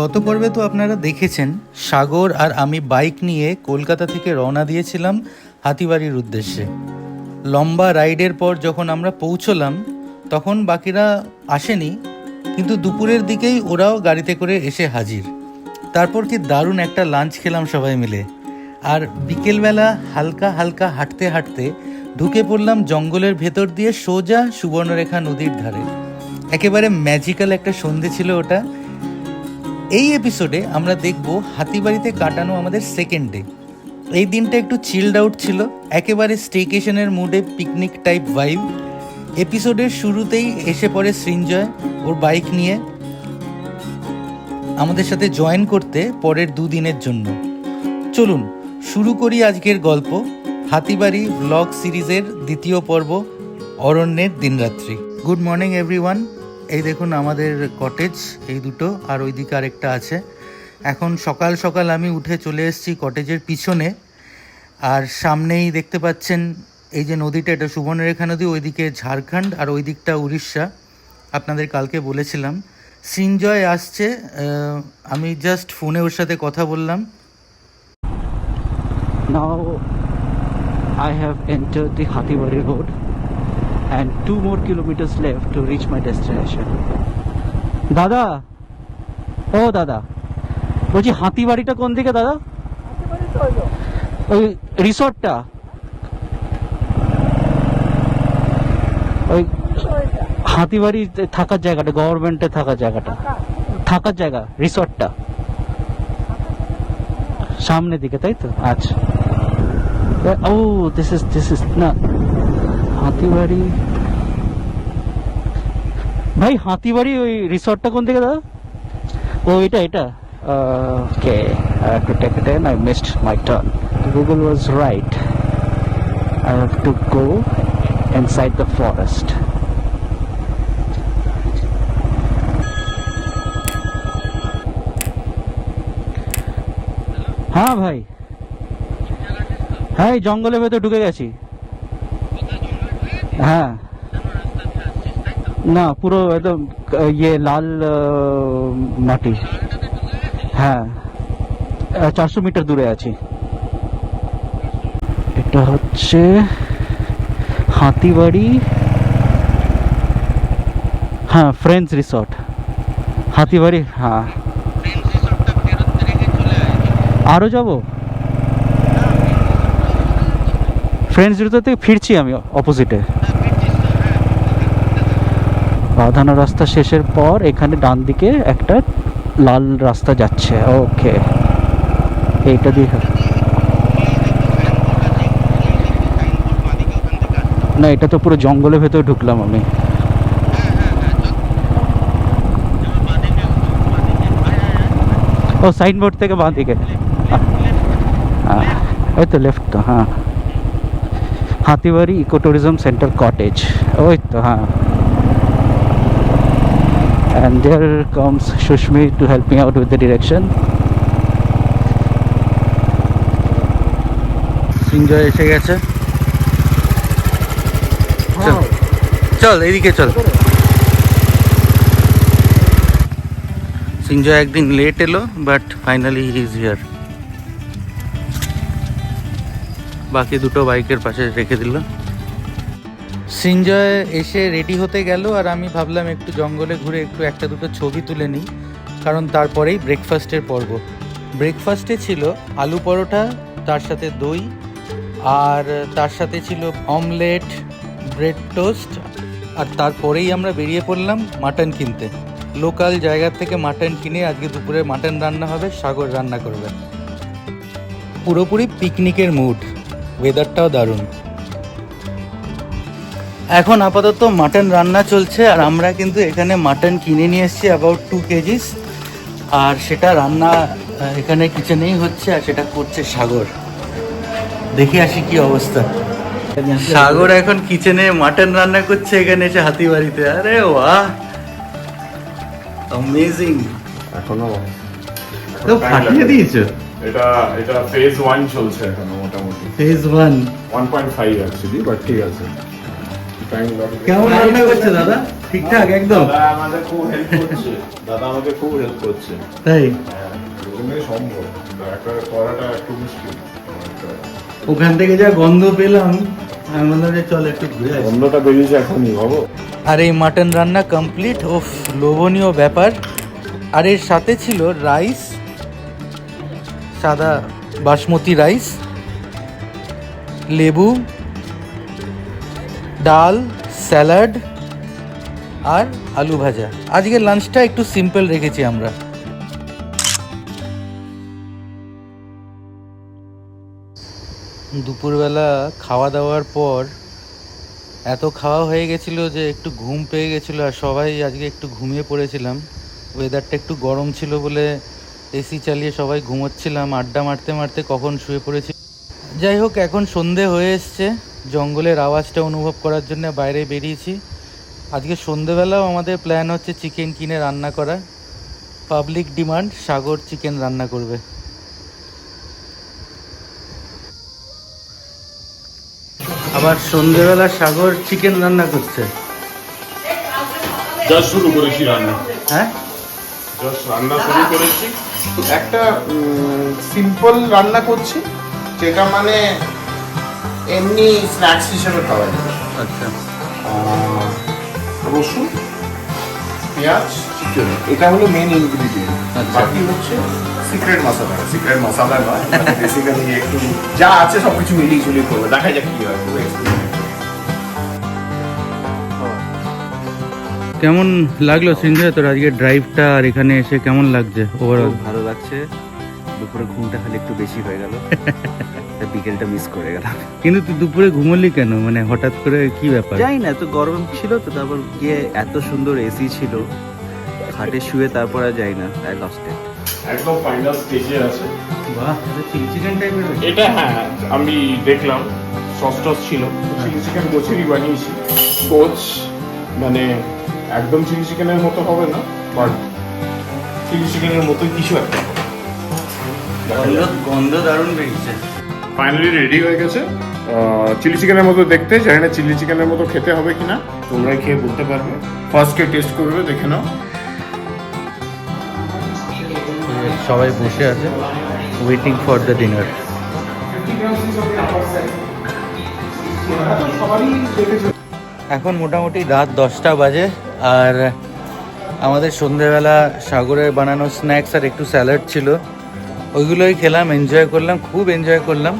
গত পর্বে তো আপনারা দেখেছেন, সাগর আর আমি বাইক নিয়ে কলকাতা থেকে রওনা দিয়েছিলাম হাতিবাড়ির উদ্দেশ্যে। লম্বা রাইডের পর যখন আমরা পৌঁছলাম, তখন বাকিরা আসেনি, কিন্তু দুপুরের দিকেই ওরাও গাড়িতে করে এসে হাজির। তারপর কি দারুণ একটা লাঞ্চ খেলাম সবাই মিলে। আর বিকেলবেলা হালকা হালকা হাঁটতে হাঁটতে ঢুকে পড়লাম জঙ্গলের ভেতর দিয়ে সোজা সুবর্ণরেখা নদীর ধারে। একেবারে ম্যাজিক্যাল একটা সন্ধে ছিল ওটা। এই এপিসোডে আমরা দেখব হাতিবাড়িতে কাটানো আমাদের সেকেন্ড ডে এই দিনটা একটু চিল্ড আউট ছিল, একেবারে স্টেকেশনের মুডে পিকনিক টাইপ ভাইব এপিসোডের শুরুতেই এসে পড়ে সৃঞ্জয়, ওর বাইক নিয়ে আমাদের সাথে জয়েন করতে পরের দুদিনের জন্য। চলুন, শুরু করি আজকের গল্প, হাতিবাড়ি ব্লগ সিরিজের দ্বিতীয় পর্ব, অরণ্যের দিনরাত্রি। গুড মর্নিং এভরিওয়ান এই দেখুন আমাদের কটেজ এই দুটো, আর ওইদিকে আরেকটা আছে। এখন সকাল সকাল আমি উঠে চলে এসেছি কটেজের পিছনে, আর সামনেই দেখতে পাচ্ছেন এই যে নদীটা, এটা সুবর্ণরেখা নদী, ওইদিকে ঝাড়খণ্ড আর ওই দিকটা উড়িষ্যা। আপনাদের কালকে বলেছিলাম। সিনজয় আসছে আমি জাস্ট ফোনে ওর সাথে কথা বললাম। Now I have entered the Hatibari road and two more kilometers left to reach my destination. দাদা, ও দাদা, বলছি হাতিবাড়িটা কোন দিকে দাদা? ওই রিসর্টটা। ওই হাতিবাড়ি থাকার জায়গাটা গভর্নমেন্টে থাকার জায়গাটা। থাকার জায়গা, রিসর্টটা। সামনের দিকে, তাই তো? আচ্ছা। ও দিস ইজ দিস ইজ না হাতিবাড়ি? ভাই হাতিবাড়ি ওই কোন থেকে দাদা? ও এটা এটা। Okay I have Google was right I have to go inside the হ্যাঁ ভাই। হ্যাঁ জঙ্গলের ভেতরে ঢুকে গেছি। হ্যাঁ। না, পুরো একদম ইয়ে লাল মাটি। হ্যাঁ। চারশো মিটার দূরে আছি। এটা হচ্ছে হাতিবাড়ি। হ্যাঁ ফ্রেন্ডস রিসর্ট। হাতিবাড়ি হ্যাঁ। আরও যাব? ফ্রেন্ডস রিসর্ট থেকে ফিরছি আমি অপোজিটে বাঁধানো রাস্তা শেষের পর এখানে ডান দিকে একটা লাল রাস্তা যাচ্ছে। ওকে। এইটা দিয়ে না, এটা তো পুরো জঙ্গলের ভেতরে ঢুকলাম আমি। ও, সাইনবোর্ড থেকে বাঁ দিকে ওই তো লেফট তো হ্যাঁ। Hatibari eco tourism centre cottage. ওই তো হ্যাঁ। And there comes Shushmi to help me out with the direction. Sinjoy এসে গেছে। চল। চল এদিকে চল। সিনজয় একদিন লেট এলো but finally he is here বাকি দুটো বাইকের পাশে রেখে দিল। সিনজয় এসে রেডি হতে গেল আর আমি ভাবলাম একটু জঙ্গলে ঘুরে একটু একটা দুটো ছবি তুলে নিই, কারণ তারপরেই ব্রেকফাস্টের পর্ব। ব্রেকফাস্টে ছিল আলু পরোটা, তার সাথে দই, আর তার সাথে ছিল অমলেট ব্রেড টোস্ট আর তারপরেই আমরা বেরিয়ে পড়লাম মাটন কিনতে। লোকাল জায়গা থেকে মাটন কিনে আজকে দুপুরে মাটন রান্না হবে, সাগর রান্না করবে। পুরোপুরি পিকনিকের মুড ওয়েদারটাও দারুণ। এখন আপাতত মাটন রান্না চলছে আর আমরা কিন্তু এখানে মাটন কিনে নিয়ে এসেছি অ্যাবাউট টু কেজিস। আর সেটা রান্না এখানে কিচেনেই হচ্ছে আর সেটা করছে সাগর। দেখে আসি কি অবস্থা। সাগর এখন কিচেনে মাটন রান্না করছে এখানে এসে হাতিবাড়িতে। আরে বাহ! অ্যামেজিং এখনও তো ফাটিয়ে দিয়েছ? এটা এটা ফেজ ওয়ান চলছে এখনও মোটামুটি। Phase one one point five actually but ঠিক আছে। কেমন রান্না করছে দাদা? ঠিকঠাক একদম? দাদা আমাদের খুব হেল্প করছে। দাদা আমাকে খুব হেল্প করছে। তাই? হ্যাঁ সম্ভব। একটা করাটা একটু মুশকিল। ওখান থেকে যা গন্ধ পেলাম আমি বললাম যে চল একটু ঘুরে আসি। বেরিয়েছে এখনই ভাবো। আর এই মাটন রান্না কমপ্লিট ও লোভনীয় ব্যাপার। আর এর সাথে ছিল রাইস সাদা বাসমতি রাইস লেবু ডাল, স্যালাড আর আলু ভাজা। আজকে লাঞ্চটা একটু সিম্পল রেখেছি আমরা। দুপুরবেলা খাওয়া দাওয়ার পর এত খাওয়া হয়ে গেছিল যে একটু ঘুম পেয়ে গেছিল আর সবাই আজকে একটু ঘুমিয়ে পড়েছিলাম। ওয়েদারটা একটু গরম ছিল বলে এসি চালিয়ে সবাই ঘুমোচ্ছিলাম। আড্ডা মারতে মারতে কখন শুয়ে পড়েছি। যাই হোক, এখন সন্ধে হয়ে এসছে। জঙ্গলের আওয়াজটা অনুভব করার জন্য বাইরে বেরিয়েছি। আজকে সন্ধেবেলাও আমাদের প্ল্যান হচ্ছে চিকেন কিনে রান্না করা। পাবলিক ডিমান্ড সাগর চিকেন রান্না করবে। আবার সন্ধেবেলা সাগর চিকেন রান্না করছে। জাস্ট শুরু করেছি রান্না। হ্যাঁ? জাস্ট রান্না শুরু করেছি। একটা সিম্পল রান্না করছি যেটা মানে এমনি স্ন্যাক্স হিসেবে খাওয়া যায়। আচ্ছা। রসুন পেঁয়াজ চিকেন এটা হলো মেন ইনগ্রিডিয়েন্ট আচ্ছা। বাকি হচ্ছে সিক্রেট মশলা সিক্রেট মশলা নয় বেসিক্যালি একটু যা আছে সব কিছু মিলিয়ে ঝুলিয়ে করবে। দেখা যাক কি হয় পুরো কেমন লাগল সঞ্জয় তোর আজকে ড্রাইভটা আর এখানে এসে কেমন লাগছে ওভারঅল ভালো লাগছে। দুপুরে ঘুমটা খালি একটু বেশি হয়ে গেল। বিকেলটা মিস করে গেলাম। কিন্তু তুই দুপুরে ঘুমোলি কেন? মানে হঠাৎ করে কি ব্যাপার? যাই না এত গরম ছিল তো তারপর গিয়ে এত সুন্দর এসি ছিল। খাটে শুয়ে তারপর আর যাই না আই লস্ট ইট একদম ফাইনাল স্টেজে আছে। বাহ চিলি চিকেন টাইপের এটা হ্যাঁ আমি দেখলাম সস টস ছিল। চিলি চিকেন গোছেরই বানিয়েছি। কোচ মানে একদম চিলি চিকেনের মতো হবে না বাট চিলি চিকেনের মতো কিছু একটা। গন্ধ দারুণ বেরিয়েছে। ফাইনালি রেডি হয়ে গেছে। চিলি চিকেনের মতো দেখতে, জানি না চিলি চিকেনের মতো খেতে হবে কিনা। তোমরা খেয়ে বলতে পারবে। ফার্স্টে টেস্ট করবে, দেখে নাও। সবাই বসে আছে ওয়েটিং ফর দ্য ডিনার এখন মোটামুটি রাত দশটা বাজে, আর আমাদের সন্ধেবেলা সাগরের বানানো স্ন্যাক্স আর একটু স্যালাড ছিল। ওইগুলোই খেলাম এনজয় করলাম, খুব এনজয় করলাম।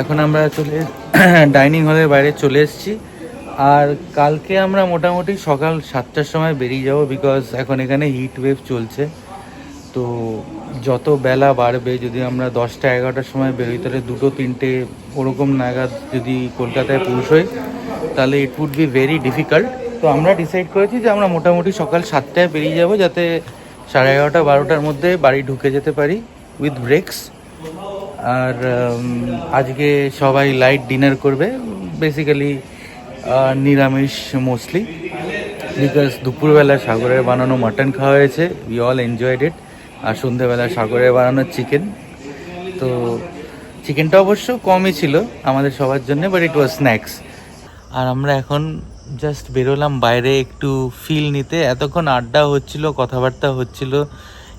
এখন আমরা চলে ডাইনিং হলের বাইরে চলে এসেছি। আর কালকে আমরা মোটামুটি সকাল সাতটার সময় বেরিয়ে যাব বিকজ এখন এখানে হিট ওয়েভ চলছে। তো যত বেলা বাড়বে, যদি আমরা দশটা এগারোটার সময় বেরোই, তাহলে দুটো, তিনটে ওরকম নাগাদ যদি কলকাতায় পৌঁছই, তাহলে it would be very difficult তো আমরা ডিসাইড করেছি যে আমরা মোটামুটি সকাল সাতটায় বেরিয়ে যাব যাতে সাড়ে এগারোটা, বারোটার মধ্যে বাড়ি ঢুকে যেতে পারি। উইথ ব্রেকস। আর আজকে সবাই লাইট ডিনার করবে বেসিক্যালি নিরামিষ মোস্টলি বিকজ দুপুরবেলা সাগরের বানানো মাটন খাওয়া হয়েছে উই অল এনজয়েড ইট আর সন্ধ্যেবেলা সাগরের বানানো চিকেন তো চিকেনটা অবশ্য কমই ছিল আমাদের সবার জন্য বাট ইট ওয়াজ স্ন্যাক্স আর আমরা এখন জাস্ট বেরোলাম বাইরে একটু ফিল নিতে, এতক্ষণ আড্ডা হচ্ছিল, কথাবার্তা হচ্ছিল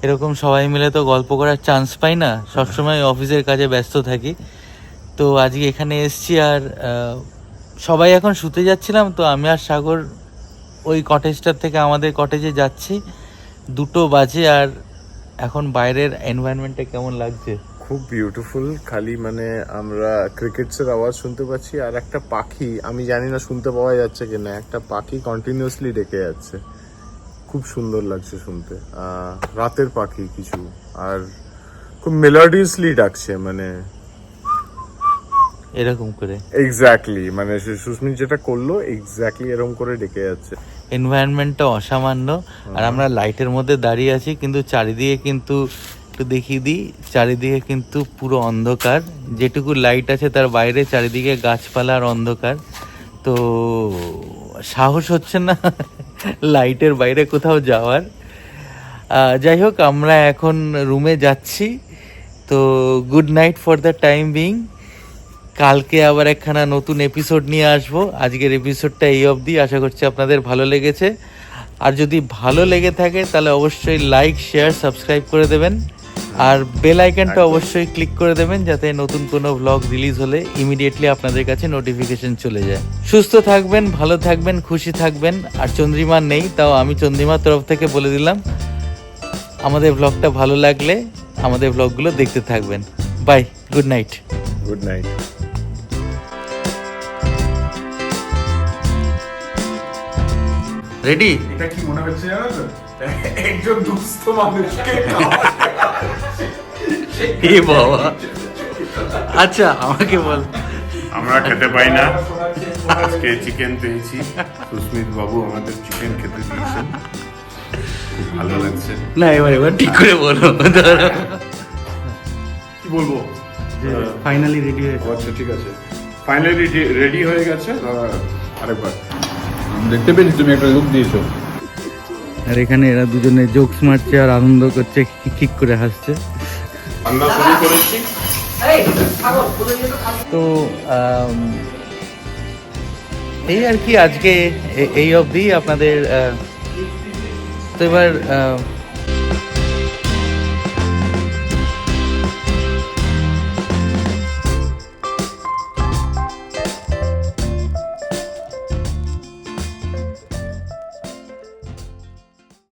এরকম সবাই মিলে তো গল্প করার চান্স পাই না। সবসময় অফিসের কাজে ব্যস্ত থাকি। তো আজকে এখানে এসছি আর সবাই এখন শুতে যাচ্ছিলাম, তো আমি আর সাগর ওই কটেজটার থেকে আমাদের কটেজে যাচ্ছি। দুটো বাজে আর এখন বাইরের এনভায়রনমেন্টটা কেমন লাগছে? খুব বিউটিফুল খালি মানে আমরা ক্রিকেটসের আওয়াজ শুনতে পাচ্ছি আর একটা পাখি, আমি জানি না শুনতে পাওয়া যাচ্ছে কিনা, একটা পাখি কন্টিনিউয়াসলি ডেকে যাচ্ছে। খুব সুন্দর লাগছে শুনতে। রাতের পাখি কিছু। আর খুব মেলোডিয়াসলি ডাকছে মানে এরকম করে। এক্স্যাক্টলি মানে সুস্মিত যেটা করল এক্স্যাক্টলি এরকম করে ডেকে যাচ্ছে। এনভায়রনমেন্টটা অসামান্য। আর আমরা লাইটের মধ্যে দাঁড়িয়ে আছি কিন্তু চারিদিকে কিন্তু একটু দেখিয়ে দিই চারিদিকে কিন্তু পুরো অন্ধকার। যেটুকু লাইট আছে তার বাইরে চারিদিকে গাছপালা আর অন্ধকার। তো সাহস হচ্ছে না। লাইটের বাইরে কোথাও যাওয়ার। যাই হোক, আমরা এখন রুমে যাচ্ছি। তো good night for the time being কালকে আবার একখানা নতুন এপিসোড নিয়ে আসব। আজকের এপিসোডটা এই অবধি। আশা করছি আপনাদের ভালো লেগেছে। আর যদি ভালো লেগে থাকে, তাহলে অবশ্যই লাইক শেয়ার সাবস্ক্রাইব করে দেবেন। আর বেল আইকনটা অবশ্যই ক্লিক করে দেবেন যাতে নতুন কোনো ব্লগ রিলিজ হলে ইমিডিয়েটলি আপনাদের কাছে নোটিফিকেশন চলে যায়। সুস্থ থাকবেন ভালো থাকবেন খুশি থাকবেন। আর চন্দ্রিমা নেই তাও আমি চন্দ্রিমার তরফ থেকে বলে দিলাম আমাদের ব্লগটা ভালো লাগলে আমাদের ব্লগগুলো দেখতে থাকবেন। Bye good night good night ready এটা কি মনে হচ্ছে জানো তো? একজন দুস্থ মানুষকে এ বাবা। আচ্ছা আমাকে বল। আমরা খেতে পাই না। আজকে চিকেন পেয়েছি। সুস্মিত বাবু আমাদের চিকেন খেতে দিয়েছেন। ভালো লাগছে। না এবার এবার ঠিক করে বলো। কি বলব? ফাইনালি রেডি হয়েছে আচ্ছা ঠিক আছে। ফাইনালি রেডি হয়ে গেছে। আরেকবার। দেখতে পেয়েছি তুমি একটা লুক দিয়েছ। আর এখানে এরা দুজনে জোকস মারছে আর আনন্দ করছে ঠিক করে হাসছে। তো এই আর কি আজকে এই অবধি আপনাদের তো এবার আহ,